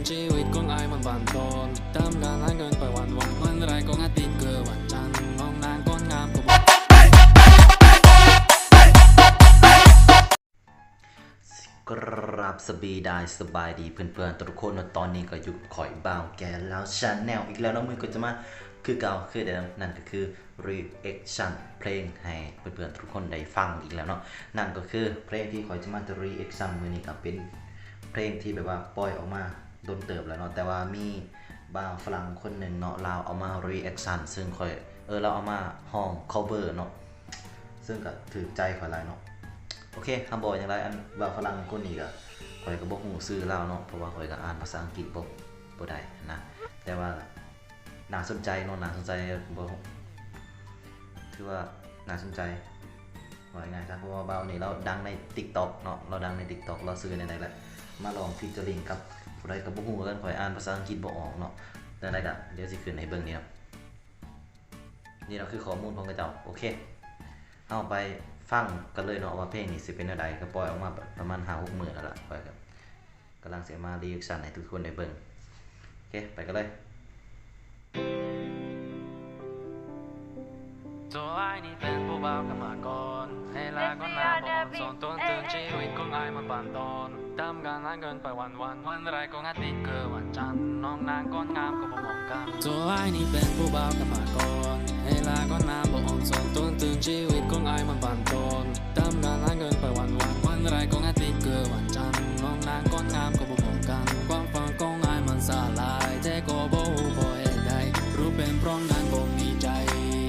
นชีวิตของไอ้มันบันทอนตามการหาเงินไปวันวันวันไรก็อาทิตย์เกิดวันจันทร์น้องนางก้นงามก็บอกกราบสบีได้สบายดีเพื่อนๆทุกคนตอนนี้ก็อยู่ข่อยบ่าวแกแล้วชาแนลอีกแล้วน้องมือก็จะมาคือเก่าคือเดิมนั่นก็คือ reaction เพลงให้เพื่อนๆทุกคนได้ฟังอีกแล้วเนาะนั่นก็คือเพลงที่ข่อยจะมาจะ reaction มือนี้ก็เป็นเพลงที่แบบว่าปล่อยออกมา โดนเติบแล้วเนาะแต่ว่ามีบาวฝรั่งคนหนึ่งเนาะเราเอามา reaction ซึ่งข่อยเออเราเอามาห้อง cover เนาะซึ่งก็ถือใจข่อยหลายเนาะโอเคคำบอกอย่างไรอันว่าฝรั่งคนนี้ก็ข่อยก็บ่ฮู้ซื้อเล่าเนาะเพราะว่าข่อยก็อ่านภาษาอังกฤษบ่บ่ได้นะแต่ว่าน่าสนใจเนาะน่าสนใจบ่ถือว่าน่าสนใจว่าไง่ายๆซะเพราะว่าเบานี่เราดังใน TikTok เนาะเราดังใน TikTok เราซื้อในไหนแหละมาลองฟีเจอริงกับ ผู้ใดก็บ่ฮู้กันข่อยอ่านภาษาอังกฤษบ่ออกเนาะแต่ได้ก็เดี๋ยวสิขึ้นให้เบิ่งนี่ครับนี่เราคือข้อมูลของกระเจ้าโอเคเอาไปฟังกันเลยเนาะว่าเพลงนี้สิเป็นอะไรก็ปล่อยออกมาประมาณ5 6หมื่นแล้วล่ะปล่อยกับกำลังเสียมารีแอคชั่นให้ทุกคนได้เบิ่งโอเคไปกันเลยตัวไอ้นี่เป็นผู้บ่าวกันมาก่อนให้ลาก็นาบอกส่วน มันบันทอนตามการหาเงินไปวันวันวันไรก็อาทิตย์เกิดวันจันทร์น้องนางก้อนงามก็บ่มองกันตัวไอ้นี่เป็นผู้บ่าวกันมาก่อนให้ลาก็นาบอกส่วนต้นตื่นชีวิตของไอ้มันบันทอนตามการหาเงินไปวันวันวันไรก็อาทิตย์เกิดวันจันทร์น้องนางก้อนงามก็บ่มองกันความฝันของไอ้มันสลายแต่ก็บ่ฮู้บ่เหตุใดรู้เป็นเพราะนางบ่มีใจ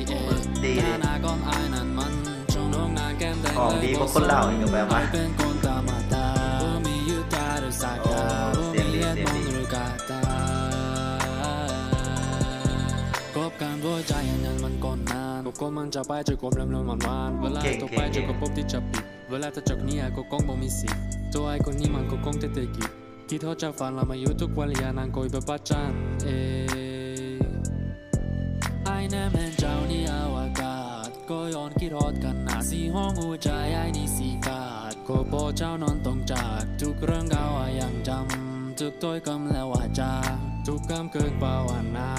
เอ๊ะดีดิหน้าก้อนอายนั่นมันชงน้องนางแก้มแดงของดีกว่าคนเล่าอีกอะแบบว่า ตาหรือสายตาโอ้บ่เสียงมีดีเล็บเสียงมองดีหรือกาตาคบกันด้วยใจอันนั้นมันก่อนนานก็คนมันจะไปจะกลมลำลำหวานหวานเวลาต่อไปจะก็พบที่จะปิดเวลาถ้าจากนี้ไอ้ก็คงบ่มีสิทธิ์ตัวไอ้คนนี้มันก็คงเตะๆกิดคิดเขาจะฝันเรามาอยู่ทุกวันอย่านางคอยแบบประจันเอไอ้แน่แม่นเจ้านี่อวกาศก็ย้อนคิดฮอดกันหนาสีห้องหัวใจไอ้นี่สีกาดก็พอเจ้านอนต้องจากทุกเรื่องราวอะยังจำ ทุกถ้อยคำและวาจาทุกคำเกินภาวนา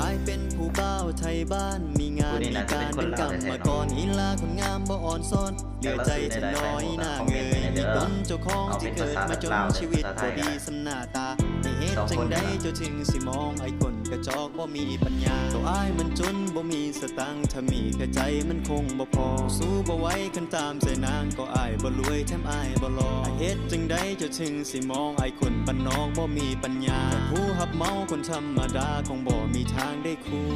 อายเป็นผู้บ่าวไทยบ้านมีงานผู้นี้มีน่าจะกาเป็รนคนเป็นกรรมลาวแท้ๆมาก่อนอีลาคนงามบ่อ่อนซ้อนเหลือใจฉันน้อยหน้าเงยมีตนเจ้าของที่เกิดมาจนชีวิตบ่ดีสำหน้าตาในเหตุจังใดเจ้าถึงสิมองไอ้คนกระจอกบ่มีปัญญาตัวอายมันจนบ่มี สตังถ้ามีแค่ใจมันคงบ่พอ สู้บ่ไหวคันตามใจนางก็อายบ่รวยแถมอายบ่รอไอเฮ็ดจังไดเจ้าถึงสิมองไอ้คนบ้านนอกบ่มีปัญญา ผู้หับเมาคนธรรมดาคงบ่มีทางได้คู่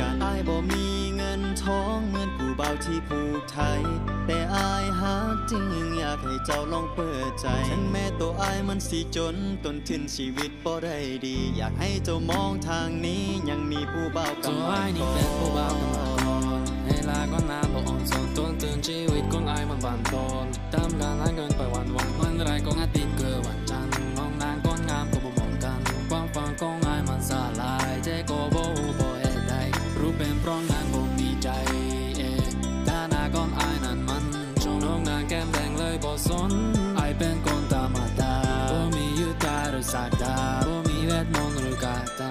กันอายบ่มีเงินทองเหมือนกู เบาวที่ผูกไทย แต่อายหักจริงอยากให้เจ้าลองเปิดใจถึงแม้ตัวอายมันสิจนต้นทุนชีวิตบ่ได้ดี อยากให้เจ้ามองทางนี้ยังมีผู้เบาวกำตัวลัไอ้งนี่เป็นผู้บ่าวกันมาก่อนให้ลาก็นาบอกอ่อนสอนต้นตื่นชีวิตของไอ้มันบันทอนตามการหาเงินไปวันวัน บ่สนไอเป็นคนตามาตาบ่มียุตาหรือสายตาบ่มีเวทมนต์หรือกาตา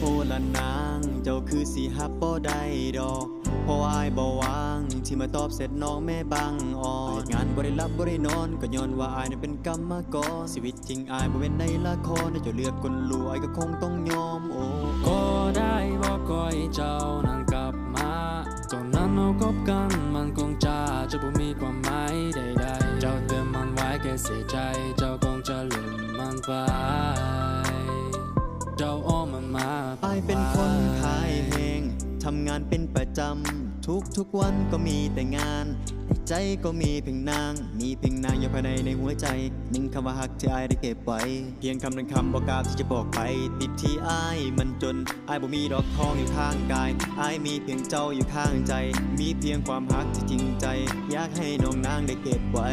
โอละนางเจ้าคือสีฮับบ่ได้ดอกเพราะอายบ่วางที่มาตอบเสร็จน้องแม่บังอ่อนงานบ่ได้รับบ่ได้นอนก็ย้อนว่าอายนั้นเป็นกรรมกรชีวิตจริงอายบ่เป็นในละครเจ้าเลือกคนรวยก็คงต้อง มมันไปเจ้าอ้อมมันมาอายเป็นคนขายแหงทำงานเป็นประจำทุกทุกๆวันก็มีแต่งาน ใจก็มีเพียงนาง มีเพียงนางอยู่ภายในในหัวใจหนึ่งคำว่าฮักที่อายได้เก็บไว้ เพียงคำหนึ่งคำบอกกล้าที่จะบอกไป ติดที่อายมันจนอายบ่มีดอกทองอยู่ข้างกายอายมีเพียงเจ้าอยู่ข้างใจ มีเพียงความฮักที่จริงใจ อยากให้น้องนางได้เก็บไว้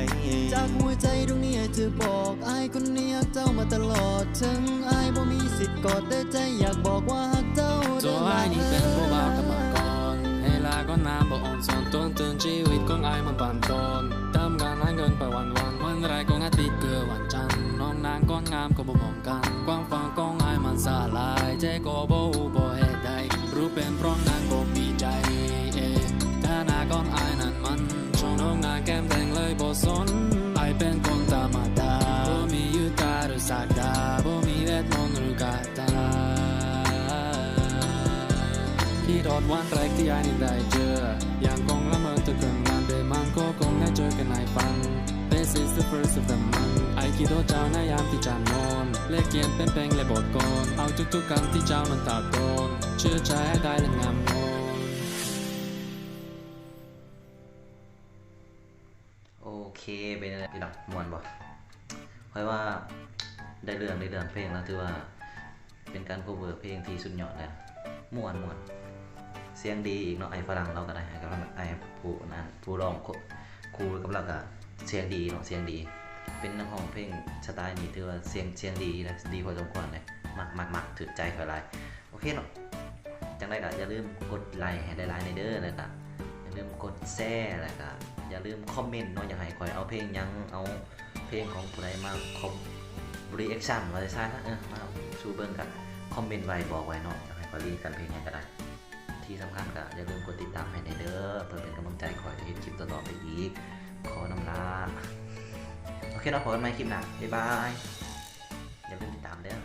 จากหัวใจดวงนี้จะบอกอายคนนี้รักเจ้ามาตลอดถึงอายบ่มีสิทธิ์กอดแต่ใจอยากบอกว่าฮักเจ้าตัวไอนี่เป็นผู้บ่าวกันมาก่อนให้ลาก็น้ำบอกอ่อนสอนต้นตื่นชีวิต ของไอมันบันทอนทำงานหาเงินไปวันวันวันแรกของอาทิตย์คือวันจันทร์น้องนางก้อนงามก็บ่มองกันความฝันของไอมันสาลายใจก็บ่ฮู้บ่เฮ็ดได้รู้เป็นเพราะนางบ่มีใจเอ๊ะถ้าน้าก้อนไอ้นั้นมันช่วงน้องหน้าแก้มแดงเลยบ่สนไอ้เป็นคนธรรมดาบ่มียุตาหรือสักดาบ่มีเวทมนต์หรือกาตาที่รอดวันแรกที่ไอนี่ได้เจออย่างคงละเมอตึกเกินงา นเดมันก็คงได้เจอกันในฝัน This is the first of the month ไอคิดว่าเจ้าในยามที่จะนอนเลขเขียนเป็นเพลงและบทกลอนเอาทุกๆคำที่เจ้ามันตาโกนเชื่อใจได้และงามงอนโอเคเป็นอะไรพี่น้องมวนบ่ค่อยว่าได้เรื่องได้เรื่องเพลงแล้วถือว่าเป็นการ cover เพลงที่สุดยอดเลยม่วนม่วน เสียงดีอีกเนาะไอ้ฝรั่งเราก็ได้ไอ้กับไอ้ผู้นั้นผู้ร้องครูกับเราก็เสียงดีเนาะเสียงดี เป็นนักร้องเพลงสไตล์นี้ถือว่าเสียงเสียงดีนะดีพอสมควรเลยมักมักมักถือใจคอยไลยโอเคเนาะจังได้ก็อย่าลืมกดไลค์ให้ได้ไลค์ในเด้อเลยก็อย่าลืมกดแชร์แล้วก็อย่าลืมคอมเมนต์เนาะอยากให้คอยเอาเพลงยังเอาเพลงของผู้ใดมาคอมรีแอคชั่นมาใช่นะเออมาชูเบิ้งกันคอมเมนต์ไว้บอกไว้เนาะอยากให้คอยรีกันเพลงยังก็ได้ ที่สำคัญก็อย่าลืมกดติดตามให้ในเด้อเพื่อเป็นกำลังใจคอยจะเห็นคลิปต่อๆไปอีกขอนำลาโอเคเราพบกันใหม่คลิปหน้าบ๊ายบายอย่าลืมติดตามเด้อ